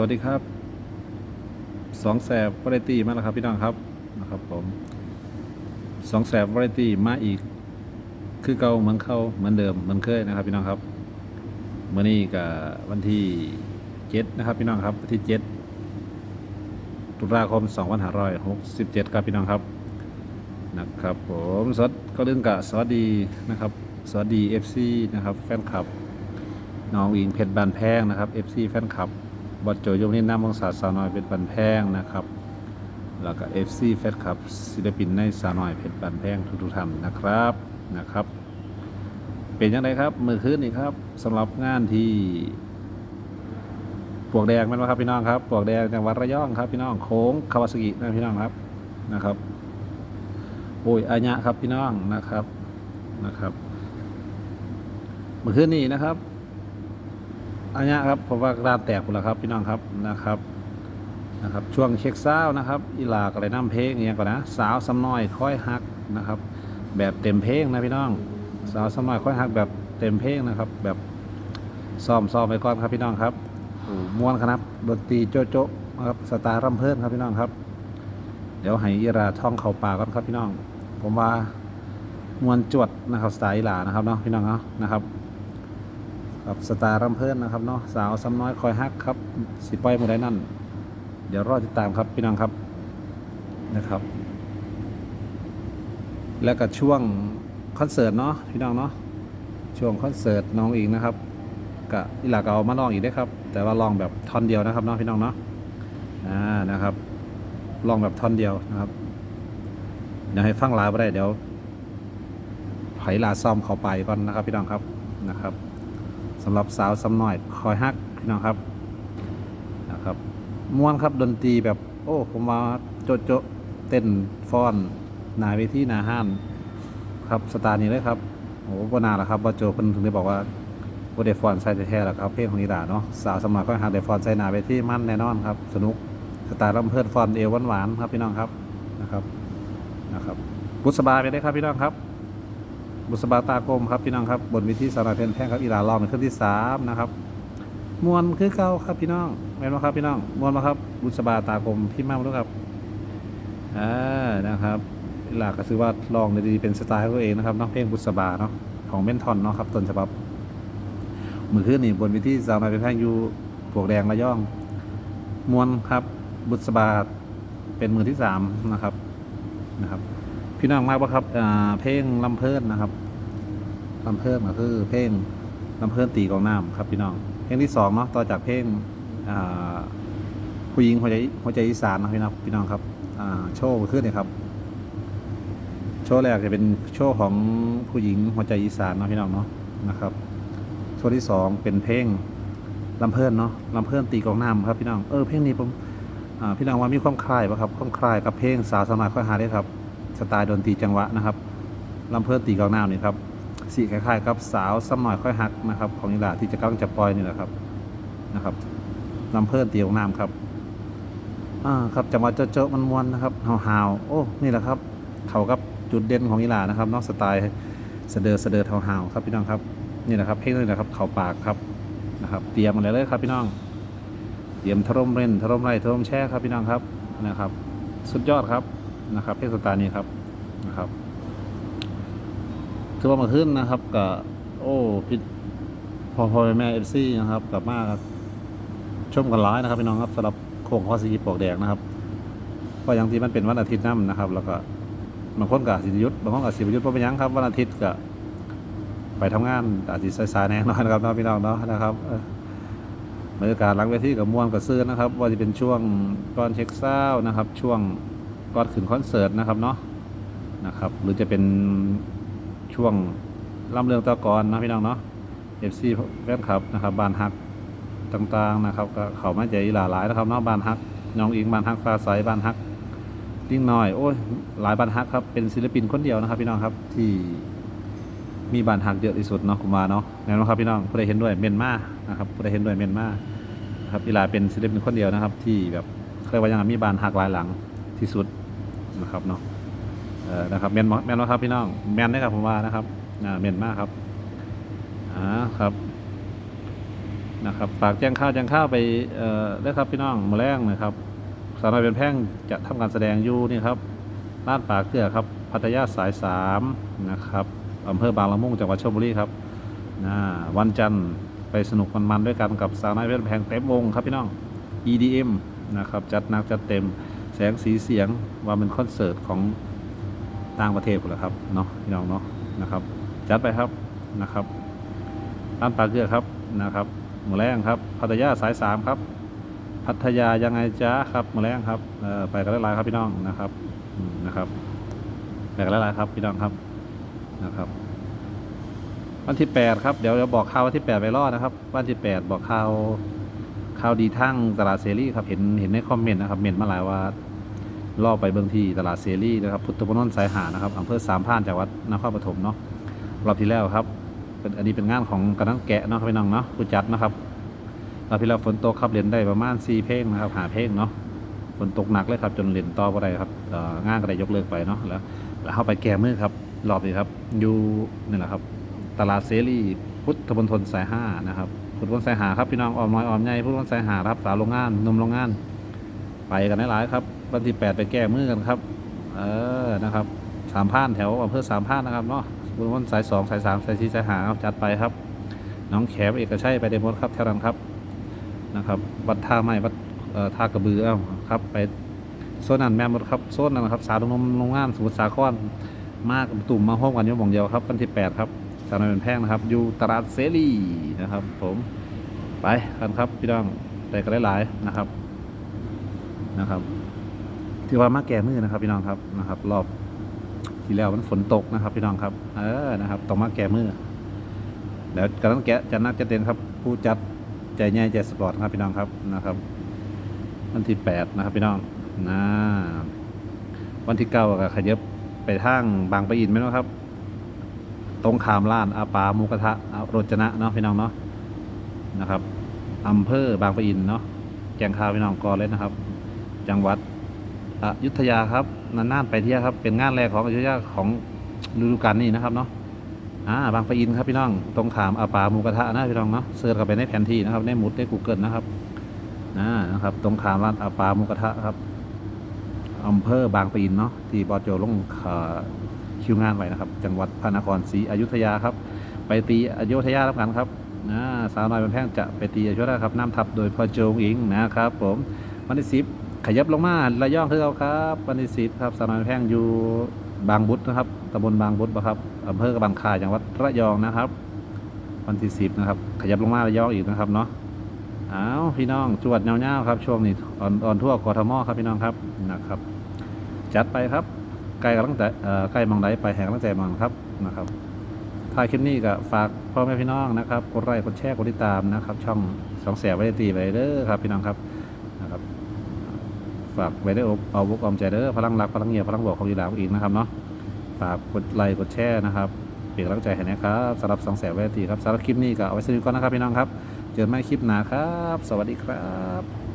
วัสดีครับสองแสบวาไรตี้มาแล้วครับพี่น้องครับนะครับผมสองแสบวาไรตี้มาอีก คือเก่าเหมือนเข้าเหมือนเดิมเหมือนเคยนะครับพี่น้องครับเมื่อนี้กับวันที่เจ็ดนะครับพี่น้องครับวันที่เจ็ดตุลาคมสองพันห้าร้อยหกสิบเจ็ดครับพี่น้องครับนะครับผมสวัสดีก็เรื่องกับสวัสดีนะครับสวัสดี FC นะครับแฟนคลับน้องอิงเพชรบานแพงนะครับ FC แฟนคลับ บอดโจยมนินน้ำวงศาสาวน้อยเพชรบานแพงนะครับ แล้วก็ FC แฟนคลับศิลปินในสาวน้อยเพชรบานแพงทุกๆท่านนะครับนะครับ เป็นยังไงครับมือคืนนี่ครับสำหรับงานที่ปวกแดงแมันว่าครับพี่น้องครับปวกแดงจังหวัดระยองครับพี่น้องโค้งคาวาสกินะพี่น้องครับนะครับโอ้ยอาญะครับพี่น้องนะครับนะครับ เมื่อคืนนี้นะครับ อันนี้ครับผมว่าร้านแตกหมดแล้วครับพี่น้องครับนะครับนะครับ ช่วงเช็คเศร้านะครับ อีหลากอะไรน้ำเพลงอย่างก่อนนะสาวสำน้อยค่อยฮักนะครับ แบบเต็มเพลงนะพี่น้อง สาวสำน้อยค่อยฮักแบบเต็มเพลงนะครับ แบบซ้อมซ้อมไปก่อนครับพี่น้องครับโอ้ม้วนครับดนตรีโจ๊ะโจ๊ะนะครับสไตล์รำเพิ่นครับพี่น้องครับ เดี๋ยวให้อีราท่องเข่าป่าก่อนครับพี่น้อง ผมว่ามวนจวดนะครับสไตล์อีหลานะครับเนาะพี่น้องเนาะนะครับ ครับสตาร์รำเพิ่นนะครับเนาะสาวซ้ำน้อยคอยฮักครับสิปล่อยหมดได้นั่น เดี๋ยวรอติดตามครับพี่น้องครับนะครับ แล้วก็ช่วงคอนเสิร์ตเนาะพี่น้องเนาะช่วงคอนเสิร์ตน้องอีกนะครับกับอีหลากเอามาลองอีกได้ครับ แต่ว่าลองแบบท่อนเดียวนะครับเนาะพี่น้องเนาะอ่านะครับ ลองแบบท่อนเดียวนะครับเดี๋ยวให้ฟังลาไปได้เดี๋ยวไผลาซ่อมเข้าไปก่อนนะครับพี่น้องครับนะครับ สำหรับสาวสำน้อยคอยฮักพี่น้องครับนะครับม่วนครับดนตรีแบบโอ้ผมว่าโจะโจะเต้นฟ้อนหนาเวทีหนาห้านครับสไตล์นี้เลยครับโอ้โหบ่นานแล้วครับบ่โจเพิ่นถึงได้บอกว่าบ่ได้ฟ้อนใส่แท้ๆแล้วครับเพลงของอีหลาเนาะสาวสำน้อยคอยฮักได้ฟ้อนใส่หนาเวทีมั่นแน่นอนครับ สนุกสไตล์ลำเพิ่นฟอนเอวหวานๆครับพี่น้องครับนะครับนะครับบุษบาไปได้ครับพี่น้องครับ บุษบาตากลมครับพี่น้องครับบนวิธีสาวน้อยเพนแพงครับอีหลาลองเป็นขึ้นที่สามนะครับมวนคือเก่าครับพี่น้องแม่นบ่ครับพี่น้องมวนมาครับ บุษบาตากลมพี่มาบ่รู้ครับอ่านะครับอีหลาก็คือว่าลองได้ดีเป็นสไตล์ของตัวเองนะครับเนาะเพลงบุษบาเนาะของเมนทอนเนาะครับต้นฉบับมือขึ้นนี่บนวิธีสาวน้อยเพนแพงอยู่ปวกแดงระย่อง มวนครับบุษบาเป็นมือที่สามนะครับนะครับ พี่น้องมากปะครับเพลงลำเพลินนะครับลำเพลินก็คือ เพลงลำเพลินตีกองน้ำครับพี่น้อง เพลงที่สองเนาะต่อจากเพลงผู้หญิงหัวใจหัวใจอีสานนะพี่น้องพี่น้องครับโชว์ขึ้นเนี่ยครับ โชว์แรกจะเป็นโชว์ของผู้หญิงหัวใจอีสานนะพี่น้องเนาะนะครับ โชว์ที่สองเป็นเพลงลำเพลินเนาะลำเพลินตีกองน้ำครับพี่น้องเออเพลงนี้ผมพี่น้องว่ามีความคล้ายปะครับความคล้ายกับเพลงสาวสมัยค่อยหาได้ครับ สไตล์ดนตรีจังหวะนะครับลำเพิ่นตีกลองน้ำนี่ครับสีคล้ายๆกับสาวซ้ำหน่อยค่อยหักนะครับ ของอีลาที่จะกำลังจะปล่อยนี่แหละครับนะครับลำเพิ่นตีกลองน้ำครับอ่าครับจังหวะเจ้าๆมันมวนนะครับหาวๆโอ้นี่แหละครับเขากับจุดเด่นของอีลานะครับนอกสไตล์เสดอเสดอหาวๆครับพี่น้องครับนี่แหละครับเพลงนี้แหละครับ เข่าปากครับนะครับ เตรียมอะไรเลยครับพี่น้องเตรียมทรมเล่นทรมไร่ทรมแช่ครับพี่น้องครับนะครับ สุดยอดครับ นะครับเพลงสตล์นี้ครับนะครับคือว่ามาขึ้นนะครับกับโอ้พี่พอพอแม่เอฟซีนะครับกับมาชมกันร้ายนะครับพี่น้องครับสำหรับโค้งข้อสีปลอกแดงนะครับก็อย่างที่มันเป็นวันอาทิตย์นั่นะครับ แล้วก็บางคนกับสิยุทธบางคนกับสิบยุทธเพราะเป็นยังครับวันอาทิตย์ก็ไปทำงานอาจจะสายๆแน่นอนนะครับน้องพี่น้องเนาะนะครับบรรยากาศหลังเวทีกับม่วนกับซื้อนะครับ ว่าจะเป็นช่วงก่อนเช็คเศร้านะครับ ช่วง ก่อนขึ้นคอนเสิร์ตนะครับเนาะนะครับ หรือจะเป็นช่วงล่ำเรื่องตะกอนนะพี่น้องเนาะเอฟซีแฟนคลับนะครับบานฮักต่างๆนะครับก็เขามาใจหลาหลายนะครับเนาะบานฮักน้องอิงบานฮักฟ้าใสบานฮักลิ่งน้อยโอ้ยหลายบานฮักครับเป็นศิลปินคนเดียวนะครับ พี่น้องครับที่มีบานฮักเยอะที่สุดเนาะคุณมาเนาะแน่นอนครับพี่น้องผู้ใดเห็นด้วยเมียนมานะครับผู้ใดเห็นด้วยเมียนมาครับอีหลาเป็นศิลปินคนเดียวนะครับ ที่แบบเคยว่ายังมีบานฮักหลายหลังที่สุด นะครับเนาะเออนะครับแมนแมนว่าครับพี่น้องแมนได้ครับผมว่านะครับอ่าแมนมากครับอ่าครับนะครับฝากแจ้งข่าวแจ้งข่าวไปเอ่อได้ครับพี่น้องมาแรงนะครับสาวน้อยเป็นแพ่งจะทำการแสดงอยู่นี่ครับลาดป่าเกลือครับพัทยาสายสามนะครับอำเภอบางละมุงจังหวัดชลบุรีครับนะวันจันทร์ไปสนุกมันๆด้วยกันกับสาวน้อยเป็นแพงเต็มวงครับพี่น้อง EDM นะครับจัดหนักจัดเต็ม แสงสีเสียงว่าเป็นคอนเสิร์ตของต่างประเทศหมดแล้วครับเนาะพี่น้องเนาะนะครับ จัดไปครับนะครับร้านปลาเกลือครับนะครับหมูแรงครับ พัทยาสายสามครับ พัทยายังไงจ้าครับหมูแรงครับเอ่อไปกันหลายๆครับพี่น้องนะครับนะครับไปกันหลายๆครับพี่น้องครับนะครับวันที่แปดครับเดี๋ยวจะบอกข่าววันที่แปดไปรอดนะครับ วันที่แปดบอกข่าวข่าวดีทั้งตลาดเซรีครับเห็นเห็นในคอมเมนต์นะครับเมนต์มาหลายว่า ล่อไปเบื้องที่ตลาดเซรีนะครับพุทธมณฑลสายหานะครับอำเภอสามพานจังหวัดนครปฐมเนาะรอบที่แล้วครับเป็นอันนี้เป็นงานของกระนั้นแกะเนาะพี่น้องเนาะผู้จัดนะครับรอบที่แล้วฝนตกครับเล่นได้ประมาณ4เพลงนะครับหาเพลงเนาะฝนตกหนักเลยครับจนเล่นต่อบ่ได้ครับงานก็ได้ยกเลิกไปเนาะแล้วแล้วเข้าไปแก้มือครับรอบนี้ครับอยู่นี่แหละครับ ตลาดเสรีพุทธมณฑลสายห้านะครับพุทธมณฑลสายหาครับพี่น้องออมน้อยออมใหญ่พุทธมณฑลสายหาครับสาวโรงงานนมโรงงาน ไปกันหลายๆครับ วันที่แปดไปแก้มือกันครับ เออนะครับสามพรานแถวอำเภอสามพรานนะครับเนาะบุญวันสายสองสายสามสายสี่สายหาจัดไปครับ น้องแขมเอกชัยไปเดมดครับแถวนั้นครับนะครับวัดท่าไม้วัดเอ่อท่ากระบือเอ้าครับ ไปโซนนั้นแม่หมดครับโซนนั้นครับสาวโรงโรงงานสมุทรสาครมากตุ่มมาห้องกันอยมองเดียวครับวันที่แปดครับสาวน้อยเป็นแพงนะครับ อยู่ตลาดเสรีนะครับ ผมไปกันครับพี่น้องได้กันหลายๆนะครับนะครับ ถือว่ามาแก่มือนะครับพี่น้องครับนะครับ รอบที่แล้วมันฝนตกนะครับ พี่น้องครับ เออนะครับต้องมาแก้มือแล้วกำลังแกะจะนักจะเด่นครับ ผู้จัดใจใหญ่ใจสปอร์ตครับพี่น้องครับนะครับวันที่แปดนะครับพี่น้องนะวันที่เก้าก็ขยับไปทางบางปะอินไหมนะครับ ตรงขามร้านอาปามูกระทะอาโรจนะเนาะพี่น้องเนาะนะครับอำเภอบางปะอินเนาะแกงข้าวพี่น้องก่อนเลยนะครับ จังหวัด อยุธยาครับนานๆไปเที่ยวครับ เป็นงานแรกของอยุธยาของฤดูกาลนี้นะครับเนาะอ่าบางปะอินครับพี่น้องตรงขามอาปาหมูกระทะนะพี่น้องเนาะเสิร์ชเข้าไปในแผนที่นะครับในมุดใน Google นะครับอ่านะครับ ตรงขามร้านอาปาหมูกระทะครับอำเภอบางปะอินเนาะที่บอโจลงเอ่อคิวงานไว้นะครับ จังหวัดพระนครศรีอยุธยาครับ ไปตีอยุธยาแล้วกันครับอ่าสาวน้อยเป็นแพงจะไปตีอยุธยาครับน้ำทับโดยพ่อโจงอิงนะครับ ผมวันที่สิบ ขยับลงมาระยองคือเอาครับวันที่สิบครับสนามแพงอยู่บางบุตรนะครับตำบลบางบุตรบ่ครับอำเภอกระบังคาจังหวัดระยองนะครับ วันที่สิบนะครับ ขยับลงมาระยองอีกนะครับเนาะอ้าวพี่น้องจวดเงาๆครับช่วงนี้ออนออนทั่วกทมครับพี่น้องครับนะครับ จัดไปครับใกล้กำลังแต่เอ่อใกล้มองไดไปแห่งกำลังใจมองครับนะครับท้ายคลิปนี้ก็ฝากพ่อแม่พี่น้องนะครับกดไลค์กดแชร์กดติดตามนะครับ ช่องสองแสบไว้ตีไปเด้อครับพี่น้องครับนะครับ ฝากไว้ได้เอาบุกอมใจเด้อพลังรักพลังเงียบพลังบอกของยีหลาอีกนะครับเนาะฝากกดไลค์กดแชร์นะครับเป็นกำลังใจให้นะครับสำหรับสองแสนเวทีครับสำหรับคลิปนี้ก็เอาไว้สนุกก่อนนะครับพี่น้องครับ เจอกันใหม่คลิปหน้าครับ สวัสดีครับ